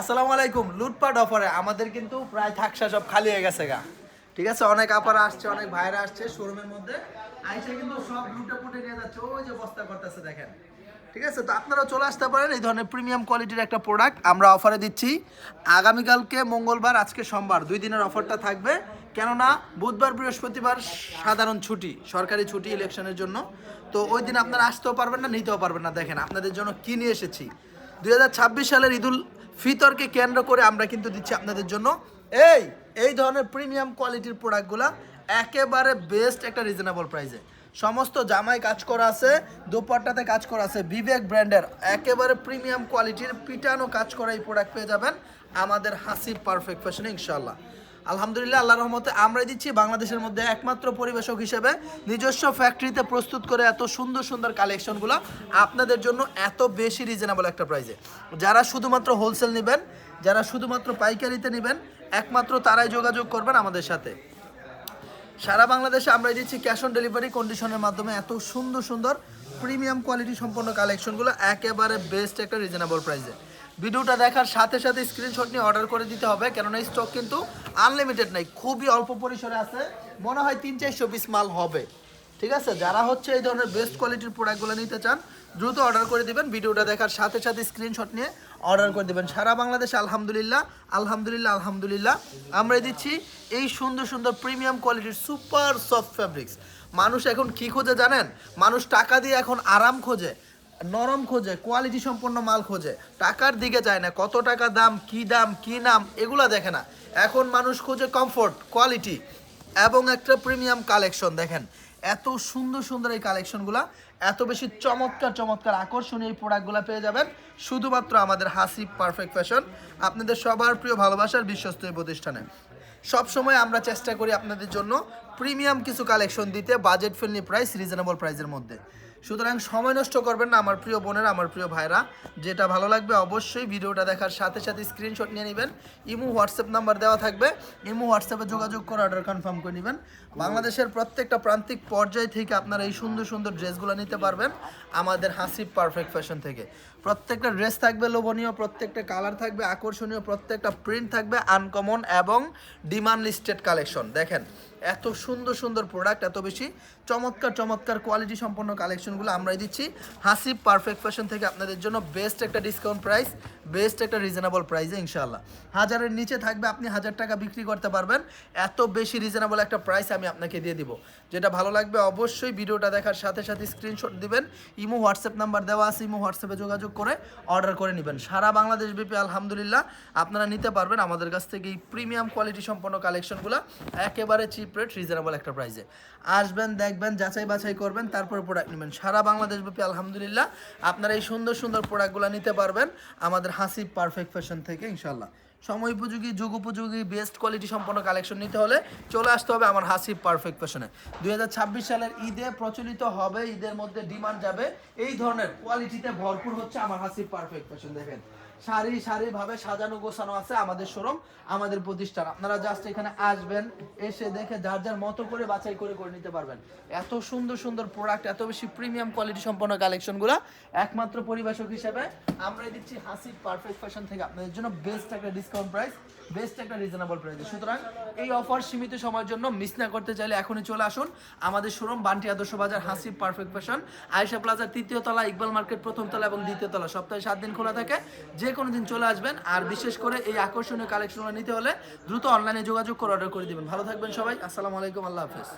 আসসালামু আলাইকুম, লুটপাট অফারে। আমাদের কিন্তু প্রায় থাকসা সব খালি হয়ে গেছে গা। ঠিক আছে? অনেক আপারা আসছে, অনেক ভাইরা আসছে শোরুমের মধ্যে। আইসে কিন্তু সব লুটে পুটে নিয়ে যাচ্ছে। ওই যে বস্তা করতেছে, দেখেন। ঠিক আছে? তো আপনারা চলে আসতে পারেন এই ধরনের প্রিমিয়াম কোয়ালিটির একটা প্রোডাক্ট আমরা অফারে দিচ্ছি। আগামীকালকে মঙ্গলবার, আজকে সোমবার, দুই দিনের অফারটা থাকবে। কেননা, বুধবার, বৃহস্পতিবার সাধারণ ছুটি, সরকারি ছুটি ইলেকশনের জন্য। তো ওই দিন আপনারা আসতেও পারবেন না, নিতেও পারবেন না। দেখেন, আপনাদের জন্য কি নিয়ে এসেছি। দুই হাজার ছাব্বিশ সালের ঈদুল ফিতরকে কেন্দ্র করে আমরা কিন্তু দিচ্ছি আপনাদের জন্য। এই এই ধরনের প্রিমিয়াম কোয়ালিটির প্রোডাক্টগুলো একেবারে বেস্ট একটা রিজনেবল প্রাইসে সমস্ত জামায় কাজ করা আছে, দোপাট্টাতে কাজ করা আছে বিবেক ব্র্যান্ডের একেবারে প্রিমিয়াম কোয়ালিটির পিটানো কাজ করা এই প্রোডাক্ট পেয়ে যাবেন আমাদের হাসি পারফেক্ট ফ্যাশনে ইনশাল্লাহ আলহামদুলিল্লাহ আল্লাহ রহমতে আমরা দিচ্ছি বাংলাদেশের মধ্যে একমাত্র পরিবেশক হিসেবে নিজস্ব ফ্যাক্টরিতে প্রস্তুত করে এত সুন্দর সুন্দর কালেকশনগুলো আপনাদের জন্য এত বেশি রিজনেবল একটা প্রাইসে যারা শুধুমাত্র হোলসেল নেবেন, যারা শুধুমাত্র পাইকারিতে নেবেন, একমাত্র তারাই যোগাযোগ করবেন আমাদের সাথে। সারা বাংলাদেশে আমরা দিচ্ছি ক্যাশ অন ডেলিভারি কন্ডিশনের মাধ্যমে এত সুন্দর সুন্দর প্রিমিয়াম কোয়ালিটি সম্পন্ন কালেকশনগুলো একেবারে বেস্ট একটা রিজনেবল প্রাইসে ভিডিওটা দেখার সাথে সাথে স্ক্রিনশট নিয়ে অর্ডার করে দিতে হবে, কেননা স্টক কিন্তু আনলিমিটেড নাই, খুবই অল্প পরিসরে আছে, মনে হয় তিন চারশো পিস মাল হবে। ঠিক আছে? যারা হচ্ছে এই ধরনের বেস্ট কোয়ালিটির প্রোডাক্টগুলো নিতে চান, দ্রুত অর্ডার করে দিবেন, ভিডিওটা দেখার সাথে সাথে স্ক্রিনশট নিয়ে অর্ডার করে দিবেন। সারা বাংলাদেশে আলহামদুলিল্লাহ আলহামদুলিল্লাহ আলহামদুলিল্লাহ। আমরা দিচ্ছি এই সুন্দর সুন্দর প্রিমিয়াম কোয়ালিটির সুপার সফট ফ্যাব্রিক্স মানুষ এখন কি খোঁজে জানেন? মানুষ টাকা দিয়ে এখন আরাম খোঁজে। নরম খোঁজে কোয়ালিটি সম্পন্ন মাল খোঁজে। টাকার দিকে যায় না, কত টাকা দাম, কি দাম, কি নাম, এগুলো দেখে না। এখন মানুষ খোঁজে কমফোর্ট কোয়ালিটি এবং একটা প্রিমিয়াম কালেকশন দেখেন। এত সুন্দর সুন্দর এই কালেকশনগুলো এত বেশি চমৎকার চমৎকার আকর্ষণীয় এই প্রোডাক্টগুলো পেয়ে যাবেন শুধুমাত্র আমাদের হাসি পারফেক্ট ফ্যাশন আপনাদের সবার প্রিয় ভালোবাসার বিশ্বস্ত এই প্রতিষ্ঠানে। সব সময় আমরা চেষ্টা করি আপনাদের জন্য প্রিমিয়াম কিছু কালেকশন দিতে বাজেট ফ্রেন্ডলি প্রাইস রিজনেবল প্রাইসের মধ্যে। সুতরাং সময় নষ্ট করবেন না, আমার প্রিয় বোনের, আমার প্রিয় ভাইরা। যেটা ভালো লাগবে অবশ্যই ভিডিওটা দেখার সাথে সাথে স্ক্রিনশট নিয়ে নেবেন। ইমু হোয়াটসঅ্যাপ নাম্বার দেওয়া থাকবে। ইমু হোয়াটসঅ্যাপে যোগাযোগ করে অর্ডার কনফার্ম করে নেবেন। বাংলাদেশের প্রত্যেকটা প্রান্তিক পর্যায় থেকে আপনারা এই সুন্দর সুন্দর ড্রেসগুলো নিতে পারবেন আমাদের হাসিব পারফেক্ট ফ্যাশন থেকে। প্রত্যেকটা ড্রেস থাকবে লোভনীয়, প্রত্যেকটা কালার থাকবে আকর্ষণীয়, প্রত্যেকটা প্রিন্ট থাকবে আনকমন এবং ডিমান্ড লিস্টেড কালেকশন দেখেন এত সুন্দর সুন্দর প্রোডাক্ট এত বেশি চমৎকার চমৎকার কোয়ালিটি সম্পন্ন কালেকশনগুলো আমরাই দিচ্ছি। হাসি পারফেক্ট ফ্যাশন থেকে আপনাদের জন্য বেস্ট একটা ডিসকাউন্ট প্রাইস বেস্ট একটা রিজনেবল প্রাইসে ইনশাআল্লাহ। হাজারের নিচে থাকবে, আপনি হাজার টাকা বিক্রি করতে পারবেন। এত বেশি রিজনেবল একটা প্রাইস আমি আপনাকে দিয়ে দিব। যেটা ভালো লাগবে অবশ্যই ভিডিওটা দেখার সাথে সাথে স্ক্রিনশট দিবেন। ইমো, হোয়াটসঅ্যাপ নাম্বার দেওয়া আছে, ইমো, হোয়াটসঅ্যাপে যোগাযোগ করে অর্ডার করে নেবেন। সারা বাংলাদেশ ব্যাপী আলহামদুলিল্লাহ আপনারা নিতে পারবেন। আমাদের কাছ থেকে এই প্রিমিয়াম কোয়ালিটি সম্পন্ন কালেকশনগুলো একেবারে চিপ রেট রিজনেবল একটা প্রাইসে আসবেন, দেখবেন, যাচাই বাছাই করবেন, তারপরে প্রোডাক্ট নেবেন। সারা বাংলাদেশ ব্যাপী, আলহামদুলিল্লাহ, আপনারা এই সুন্দর সুন্দর প্রোডাক্টগুলো নিতে পারবেন আমাদের হাসি পারফেক্ট ফ্যাশন থেকে ইনশাল্লাহ সময় উপযোগী, যুগ উপযোগী বেস্ট কোয়ালিটি সম্পন্ন কালেকশন নিতে হলে চলে আসতে হবে আমার হাসি পারফেক্ট ফ্যাশনে দুই সালের ঈদে প্রচলিত হবে, ঈদের মধ্যে ডিমান্ড যাবে। এই ধরনের কোয়ালিটিতে ভরপুর হচ্ছে আমার হাসি পারফেক্ট ফ্যাশন দেখেন। সারি সারি ভাবে সাজানো গোছানো আছে আমাদের শোরুম আমাদের প্রতিষ্ঠান। আপনারা জাস্ট এখানে আসবেন, এসে দেখে যার যার মতো করে বাছাই করে করে নিতে পারবেন। এত সুন্দর সুন্দর প্রোডাক্ট এত বেশি প্রিমিয়াম কোয়ালিটি সম্পন্ন কালেকশনগুলো একমাত্র পরিবেশক হিসেবে আমরা দিচ্ছি হাসি পারফেক্ট ফ্যাশন থেকে। আপনাদের জন্য বেস্ট একটা ডিসকাউন্ট প্রাইস বেস্ট একটা রিজনেবল প্রাইসে সুতরাং এই অফার সীমিত সময়ের জন্য মিস না করতে চাইলে এখনই চলে আসুন আমাদের শোরুম বান্টি আদর্শ বাজার হাসি পারফেক্ট ফ্যাশন আয়েশা প্লাজার তৃতীয় তলা, ইকবাল মার্কেট প্রথম তলা এবং দ্বিতীয় তলা। সপ্তাহে সাত দিন খোলা থাকে, যে কোনো দিন চলে আসবেন। আর বিশেষ করে এই আকর্ষণীয় কালেকশনগুলো নিতে হলে দ্রুত অনলাইনে যোগাযোগ করে অর্ডার করে দিবেন। ভালো থাকবেন সবাই, আসসালামু আলাইকুম, আল্লাহ হাফেজ।